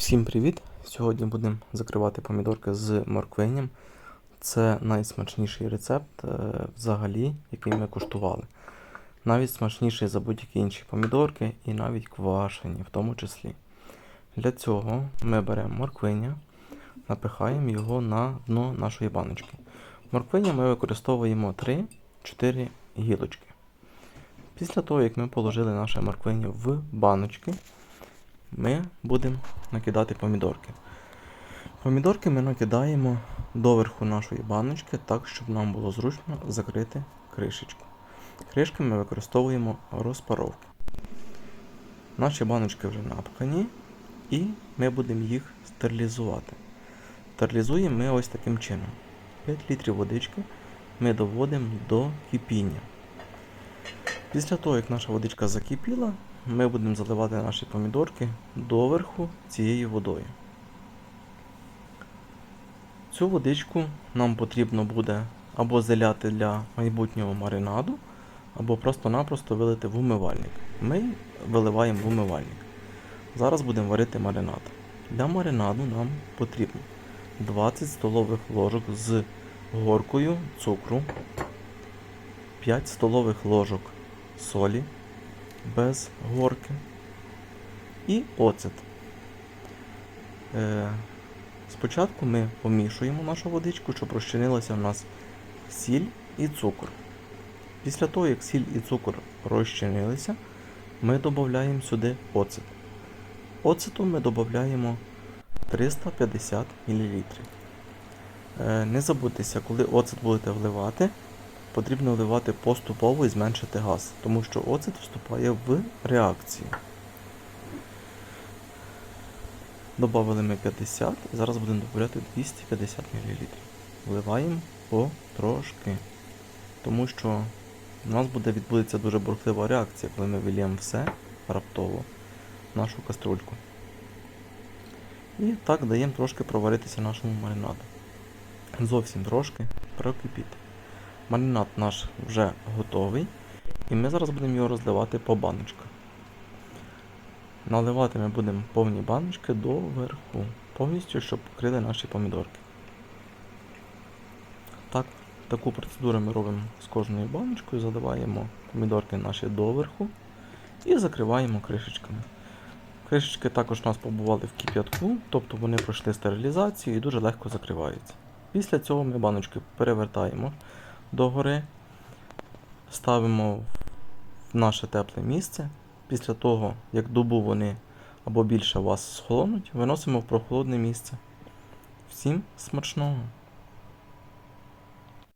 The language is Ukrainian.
Всім привіт! Сьогодні будемо закривати помідорки з морквинням. Це найсмачніший рецепт е, взагалі, який ми куштували. Навіть смачніший за будь-які інші помідорки і навіть квашені, в тому числі. Для цього ми беремо морквиня, напихаємо його на дно нашої баночки. Морквиня ми використовуємо 3-4 гілочки. Після того, як ми положили наше морквиня в баночки, ми будемо накидати помідорки. Помідорки ми накидаємо доверху нашої баночки так, щоб нам було зручно закрити кришечку. Кришки ми використовуємо розпаровки. Наші баночки вже напхані, і ми будемо їх стерилізувати. Стерилізуємо ми ось таким чином. 5 літрів водички ми доводимо до кипіння. Після того, як наша водичка закипіла, ми будемо заливати наші помідорки доверху цією водою. Цю водичку нам потрібно буде або заляти для майбутнього маринаду, або просто-напросто вилити в умивальник. Ми виливаємо в умивальник. Зараз будемо варити маринад. Для маринаду нам потрібно 20 столових ложок з горкою цукру, 5 столових ложок солі без горки і оцет. Е, спочатку ми помішуємо нашу водичку, щоб розчинилася у нас сіль і цукор. Після того, як сіль і цукор розчинилися, ми додаємо сюди оцет. Оцету ми додаємо 350 мл. Не забудьтеся, коли оцет будете вливати, потрібно вливати поступово і зменшити газ, тому що оцет вступає в реакцію. Добавили ми 50 і зараз будемо додавати 250 мл. Вливаємо потрошки, тому що у нас буде відбудеться дуже бурхлива реакція, коли ми виліємо все раптово в нашу каструльку. І так даємо трошки проваритися нашому маринаду. Зовсім трошки прокипіти. Маринад наш вже готовий, і ми зараз будемо його розливати по баночках. Наливати ми будемо повні баночки доверху, повністю, щоб покрили наші помідорки. Так, таку процедуру ми робимо з кожною баночкою, заливаємо помідорки наші доверху і закриваємо кришечками. Кришечки також у нас побували в кип'ятку, тобто вони пройшли стерилізацію і дуже легко закриваються. Після цього ми баночки перевертаємо догори, ставимо в наше тепле місце. Після того, як добу вони або більше вас схолонуть, виносимо в прохолодне місце. Всім смачного!